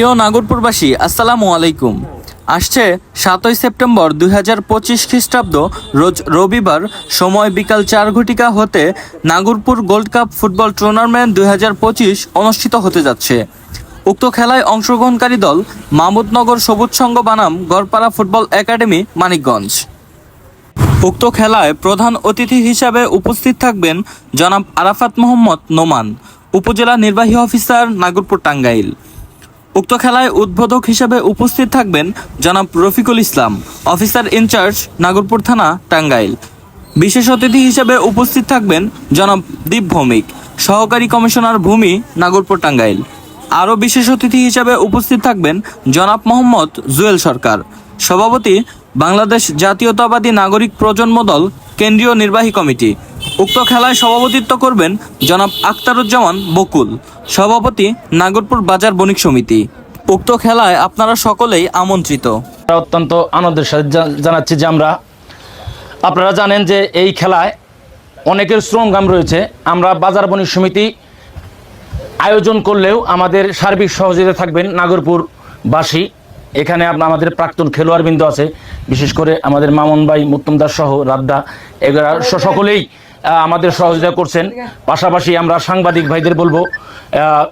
প্রিয় নাগরপুরবাসী, আসসালামু আলাইকুম। আসছে সাতই সেপ্টেম্বর দুই হাজার পঁচিশ খ্রিস্টাব্দ, রোজ রবিবার, সময় বিকাল চার ঘটিকা হতে Nagarpur gold cup football tournament দুই হাজার পঁচিশ অনুষ্ঠিত হতে যাচ্ছে। উক্ত খেলায় অংশগ্রহণকারী দল মাহমুদনগর সবুজ সংঘ বানাম গড়পাড়া ফুটবল একাডেমি, মানিকগঞ্জ। উক্ত খেলায় প্রধান অতিথি হিসাবে উপস্থিত থাকবেন জনাব আরাফাত মোহাম্মদ নোমান, উপজেলা নির্বাহী অফিসার নাগরপুর টাঙ্গাইল। উক্ত খেলায় উদ্বোধক হিসেবে উপস্থিত থাকবেন জনাব Rafiqul Islam, officer in charge, Nagarpur থানা, টাঙ্গাইল। বিশেষ অতিথি হিসেবে উপস্থিত থাকবেন জনাব দীপ ভৌমিক, সহকারী কমিশনার ভূমি, নাগরপুর, টাঙ্গাইল। আরও বিশেষ অতিথি হিসেবে উপস্থিত থাকবেন জনাব মোহাম্মদ জুয়েল সরকার, সভাপতি বাংলাদেশ জাতীয়তাবাদী নাগরিক প্রজন্ম দল, কেন্দ্রীয় নির্বাহী কমিটি। উক্ত খেলায় সভাপতিত্ব করবেন জনাব আখতারুজ্জামান বকুল, সভাপতি নাগরপুর বাজার বণিক সমিতি। উক্ত খেলায় আপনারা সকলেই আমন্ত্রিত। অত্যন্ত আনন্দের সাথে জানাচ্ছি যে আমরা আপনারা জানেন যে এই খেলায় অনেকের শ্রমগাম রয়েছে। আমরা বাজার বণিক সমিতি আয়োজন করলেও আমাদের সার্বিক সহযোগিতা থাকবেন নাগরপুরবাসী। এখানে আপনার আমাদের প্রাক্তন খেলোয়াড়বৃন্দ আছে, বিশেষ করে আমাদের মামুন ভাই মুত্তমদার সহ রাদ্দা এগুলা সকলেই আমাদের সহযোগিতা করছেন। পাশাপাশি আমরা সাংবাদিক ভাইদের বলব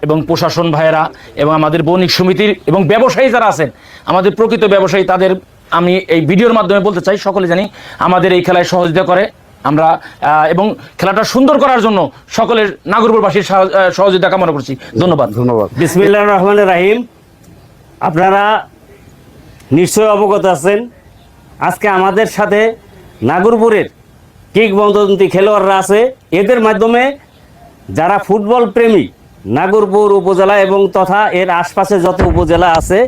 এবং প্রশাসন ভাইয়েরা এবং আমাদের বণিক সমিতির এবং ব্যবসায়ী যারা আছেন আমাদের প্রকৃত ব্যবসায়ী তাদের আমি এই ভিডিওর মাধ্যমে বলতে চাই সকলে জানি আমাদের এই খেলায় সহযোগিতা করে। আমরা এবং খেলাটা সুন্দর করার জন্য সকলের নাগরপুরবাসীর সহ- সহযোগিতা কামনা করছি। ধন্যবাদ। ধন্যবাদ। বিসমিল্লাহ রহমান রাহিম। আপনারা নিশ্চয় অবগত আছেন। আজকে আমাদের সাথে নাগরপুরের কিংবদন্তি খেলোয়াড়রা আছে। এদের মাধ্যমে যারা ফুটবল প্রেমী, নাগরপুর উপজেলা এবং তথা এর আশপাশে যত উপজেলা আছে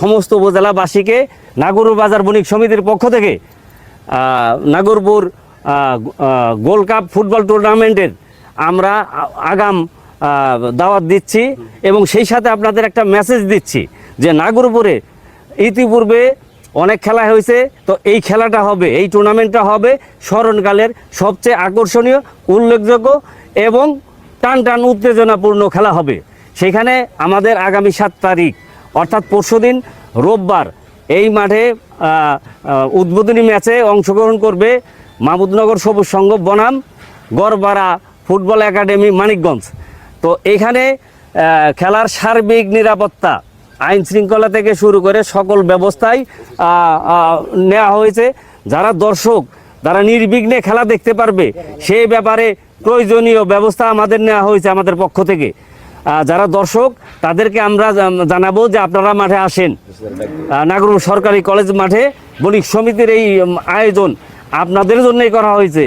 সমস্ত উপজেলাবাসীকে নাগরপুর বাজার বণিক সমিতির পক্ষ থেকে নাগরপুর গোল্ড কাপ ফুটবল টুর্নামেন্টের আমরা আগাম দাওয়াত দিচ্ছি এবং সেই সাথে আপনাদের একটা মেসেজ দিচ্ছি যে নাগরপুরে ইতিপূর্বে অনেক খেলা হয়েছে, তো এই খেলাটা হবে, এই টুর্নামেন্টটা হবে স্মরণকালের সবচেয়ে আকর্ষণীয়, উল্লেখযোগ্য এবং টান টান উত্তেজনাপূর্ণ খেলা হবে। সেখানে আমাদের আগামী সাত তারিখ, অর্থাৎ পরশুদিন রোববার, এই মাঠে উদ্বোধনী ম্যাচে অংশগ্রহণ করবে মাহমুদনগর সবুজ সংঘ বনাম, গড়বাড়া ফুটবল একাডেমি মানিকগঞ্জ। তো এখানে খেলার সার্বিক নিরাপত্তা আইন শৃঙ্খলা থেকে শুরু করে সকল ব্যবস্থাই নেওয়া হয়েছে। যারা দর্শক তারা নির্বিঘ্নে খেলা দেখতে পারবে, সেই ব্যাপারে প্রয়োজনীয় ব্যবস্থা আমাদের নেওয়া হয়েছে আমাদের পক্ষ থেকে। যারা দর্শক, তাদেরকে আমরা জানাব যে আপনারা মাঠে আসেন। নাগরপুর সরকারি কলেজ মাঠে বণিক সমিতির এই আয়োজন আপনাদের জন্যই করা হয়েছে।